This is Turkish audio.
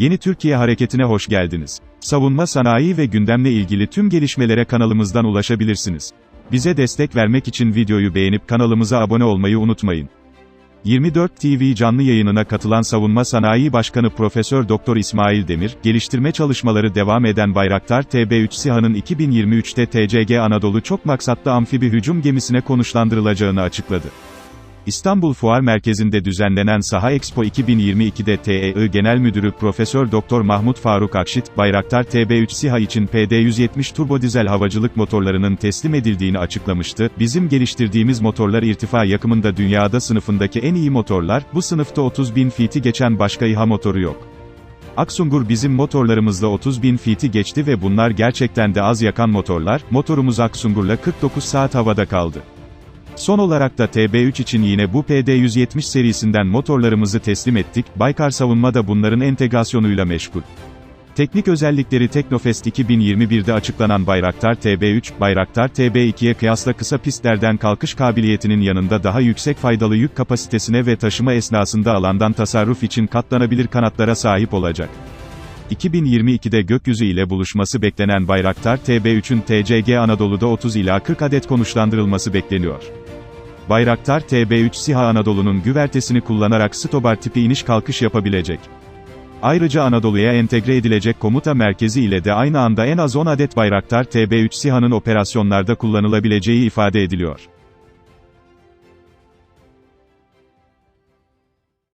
Yeni Türkiye Hareketi'ne hoş geldiniz. Savunma sanayi ve gündemle ilgili tüm gelişmelere kanalımızdan ulaşabilirsiniz. Bize destek vermek için videoyu beğenip kanalımıza abone olmayı unutmayın. 24 TV canlı yayınına katılan Savunma Sanayi Başkanı Profesör Doktor İsmail Demir, geliştirme çalışmaları devam eden Bayraktar TB3 SİHA'nın 2023'te TCG Anadolu çok maksatlı amfibi hücum gemisine konuşlandırılacağını açıkladı. İstanbul Fuar Merkezi'nde düzenlenen Saha Expo 2022'de TEI Genel Müdürü Profesör Doktor Mahmut Faruk Akşit, Bayraktar TB3 SİHA için PD-170 turbo dizel havacılık motorlarının teslim edildiğini açıklamıştı. Bizim geliştirdiğimiz motorlar irtifa yakımında dünyada sınıfındaki en iyi motorlar, bu sınıfta 30 bin fiti geçen başka İHA motoru yok. Aksungur bizim motorlarımızla 30 bin fiti geçti ve bunlar gerçekten de az yakan motorlar, motorumuz Aksungur'la 49 saat havada kaldı. Son olarak da TB3 için yine bu PD170 serisinden motorlarımızı teslim ettik, Baykar Savunma da bunların entegrasyonuyla meşgul. Teknik özellikleri Teknofest 2021'de açıklanan Bayraktar TB3, Bayraktar TB2'ye kıyasla kısa pistlerden kalkış kabiliyetinin yanında daha yüksek faydalı yük kapasitesine ve taşıma esnasında alandan tasarruf için katlanabilir kanatlara sahip olacak. 2022'de gökyüzü ile buluşması beklenen Bayraktar TB3'ün TCG Anadolu'da 30 ila 40 adet konuşlandırılması bekleniyor. Bayraktar TB3 SİHA Anadolu'nun güvertesini kullanarak stobar tipi iniş kalkış yapabilecek. Ayrıca Anadolu'ya entegre edilecek komuta merkezi ile de aynı anda en az 10 adet Bayraktar TB3 SİHA'nın operasyonlarda kullanılabileceği ifade ediliyor.